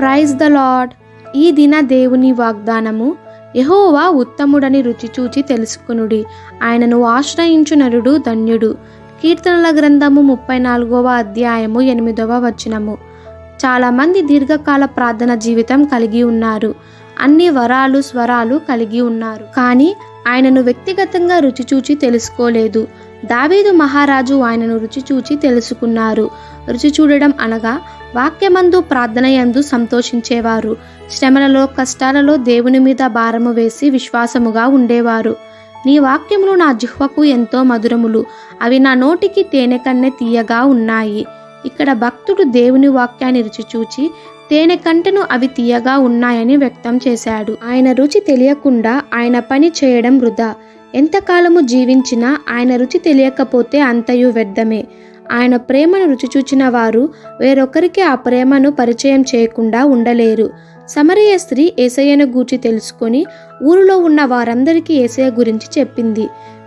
Praise the lord ఈ దిన దేవుని వాగ్దానము యహోవా ఉత్తముడని రుచి చూచి తెలుసుకునుడి. ఆయనను ఆశ్రయించు నరుడు ధన్యుడు. కీర్తనల గ్రంథము ముప్పై నాలుగవ అధ్యాయము ఎనిమిదవ వచనము. చాలామంది దీర్ఘకాల ప్రార్థన జీవితం కలిగి ఉన్నారు. అన్ని వరాలు స్వరాలు కలిగి ఉన్నారు. కానీ ఆయనను వ్యక్తిగతంగా రుచి చూచి తెలుసుకోలేదు. దావీదు మహారాజు ఆయనను రుచి చూచి తెలుసుకున్నారు. రుచి చూడడం అనగా వాక్యమందు ప్రార్థనయందు సంతోషించేవారు. శ్రమలలో కష్టాలలో దేవుని మీద భారము వేసి విశ్వాసముగా ఉండేవారు. నీ వాక్యములు నా జిహ్వకు ఎంతో మధురములు. అవి నా నోటికి తేనె కన్నె తీయగా ఉన్నాయి. ఇక్కడ భక్తుడు దేవుని వాక్యాన్ని రుచి చూచి తేనె కంటను అవి తీయగా ఉన్నాయని వ్యక్తం చేశాడు. ఆయన రుచి తెలియకుండా ఆయన పని చేయడం వృధా. ఎంతకాలము జీవించినా ఆయన రుచి తెలియకపోతే అంతయు వ్యర్థమే. ఆయన ప్రేమను రుచి చూచిన వారు వేరొకరికి ఆ ప్రేమను పరిచయం చేయకుండా ఉండలేరు. సమరయ స్త్రీ ఏసయ్యను గూర్చి తెలుసుకొని ఊరిలో ఉన్న వారందరికీ ఏసయ్య గురించి చెప్పింది.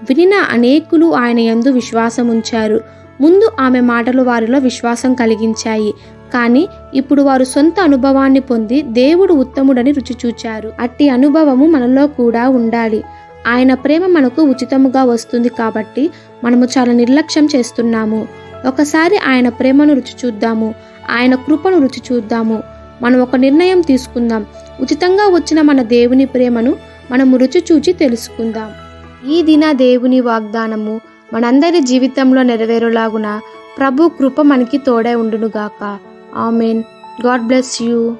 వినిన అనేకులు ఆయన యందు విశ్వాసం ఉంచారు ముందు ఆమె మాటలు వారిలో విశ్వాసం కలిగించాయి. కానీ ఇప్పుడు వారు సొంత అనుభవాన్ని పొంది దేవుడు ఉత్తముడని రుచి చూచారు. అట్టి అనుభవము మనలో కూడా ఉండాలి. ఆయన ప్రేమ మనకు ఉచితముగా వస్తుంది కాబట్టి మనము చాలా నిర్లక్ష్యం చేస్తున్నాము. ఒకసారి ఆయన ప్రేమను రుచి చూద్దాము. ఆయన కృపను రుచి చూద్దాము. మనం ఒక నిర్ణయం తీసుకుందాం. ఉచితంగా వచ్చిన మన దేవుని ప్రేమను మనము రుచి చూచి తెలుసుకుందాం. ఈ దిన దేవుని వాగ్దానము మనందరి జీవితంలో నెరవేరులాగున ప్రభు కృప మనకి తోడై ఉండునుగాక. ఆమెన్. God bless you.